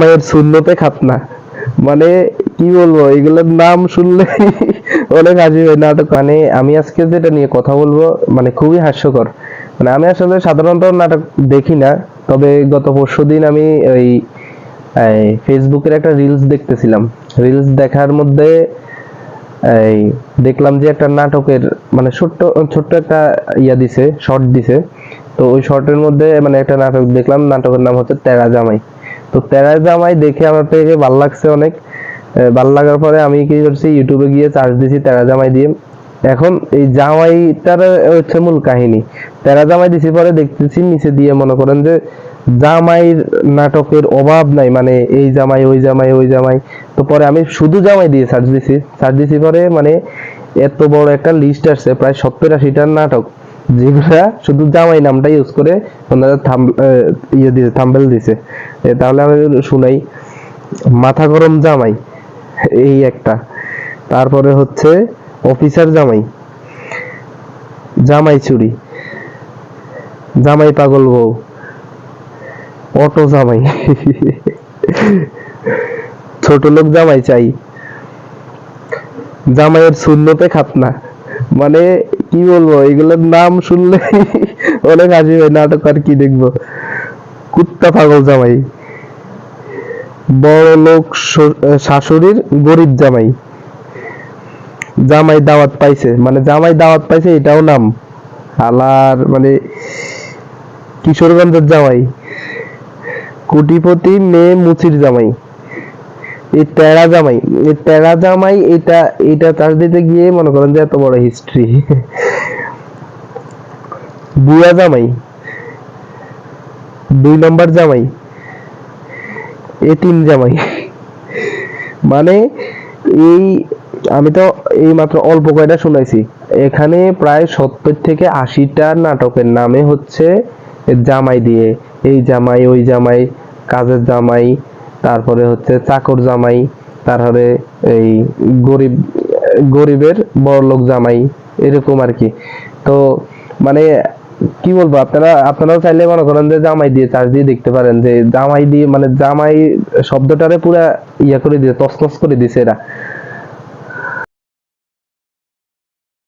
মায়ের শূন্যতে খাতনা মানে কি বলব, এগুলোর নাম শুনলে অনেক হাসি হয় নাটক মানে আমি আজকে যেটা নিয়ে কথা বলব মানে খুবই হাস্যকর। মানে আমি আসলে সাধারণত নাটক দেখি না, তবে গত পরশুদিন আমি ওই ফেসবুকের একটা রিলস দেখতেছিলাম। রিলস দেখার মধ্যে, এই দেখলাম যে একটা নাটকের মানে ছোট্ট ছোট্ট একটা ইয়া দিছে শর্ট দিছে। তো ওই শর্টের মধ্যে মানে একটা নাটক দেখলাম, নাটকের নাম হচ্ছে তেরা জামাই। তো তেরা জামাই দেখে আমার থেকে ভালো লাগছে অনেক। ভালো লাগার পরে আমি কি করছি ইউটিউবে গিয়ে সার্চ দিছি তেরা জামাই দিয়ে। এখন এই জামাইটার হচ্ছে মূল কাহিনী। তেরা জামাই দিছি পরে দেখতেছি, নিচে দিয়ে মনে করেন যে জামাইয়ের নাটকের অভাব নাই মানে এই জামাই, ওই জামাই ওই জামাই। তো পরে আমি শুধু জামাই দিয়ে সার্চ দিছি। সার্চ দিছি পরে মানে এত বড় একটা লিস্ট আসছে, প্রায় সত্তর আশিটার নাটক। যেগুলা শুধু জামাই নামটা ইউজ করে ওনারা থাম ইয়ে দিয়েছে থাম্বেল দিছে। তাহলে আমি শুনাই। মাথা গরম জামাই, এই একটা। তারপরে হচ্ছে অফিসার জামাই জামাই চুরি, জামাই পাগল বউ, অটো জামাই। ছোট লোক জামাই চাই, জামাইয়ের শূন্যতে খাতনা। মানে কি বলব? এগুলোর নাম শুনলে অনেক হাসি হয় নাটক আর কি দেখব? কুত্তা, পাগল জামাই। বড় লোক শাশুড়ির গরিব জামাই। জামাই দাওয়াত পাইছে। মানে জামাই দাওয়াত পাইছে, এটাও নাম। হালার মানে কিশোরগঞ্জের জামাই। কোটিপতি মেয়ে মুচির জামাই। এই তেরা জামাই, এই তেরা জামাই এটা এটা চাষ দিতে গিয়ে মনে করেন যে এত বড় হিস্ট্রি বুয়া জামাই, দুই নম্বর জামাই, এ তিন জামাই। মানে এই, আমি তো এই মাত্র অল্প কয়টা শুনাইছি। এখানে প্রায় সত্তর থেকে আশিটা নাটকের নামে হচ্ছে জামাই দিয়ে, এই জামাই, ওই জামাই, কাজের জামাই তারপরে হচ্ছে চাকর জামাই, তারপরে এই গরিব, গরিবের বড়লোক জামাই, এরকম আর কি। তো মানে কি বলব, আপনারা, আপনারাও চাইলে মনে করেন যে জামাই দিয়ে চার্জ দিয়ে দেখতে পারেন যে জামাই দিয়ে মানে জামাই শব্দটারে পুরা ইয়া করে দিয়ে তসনস করে দিছে এরা।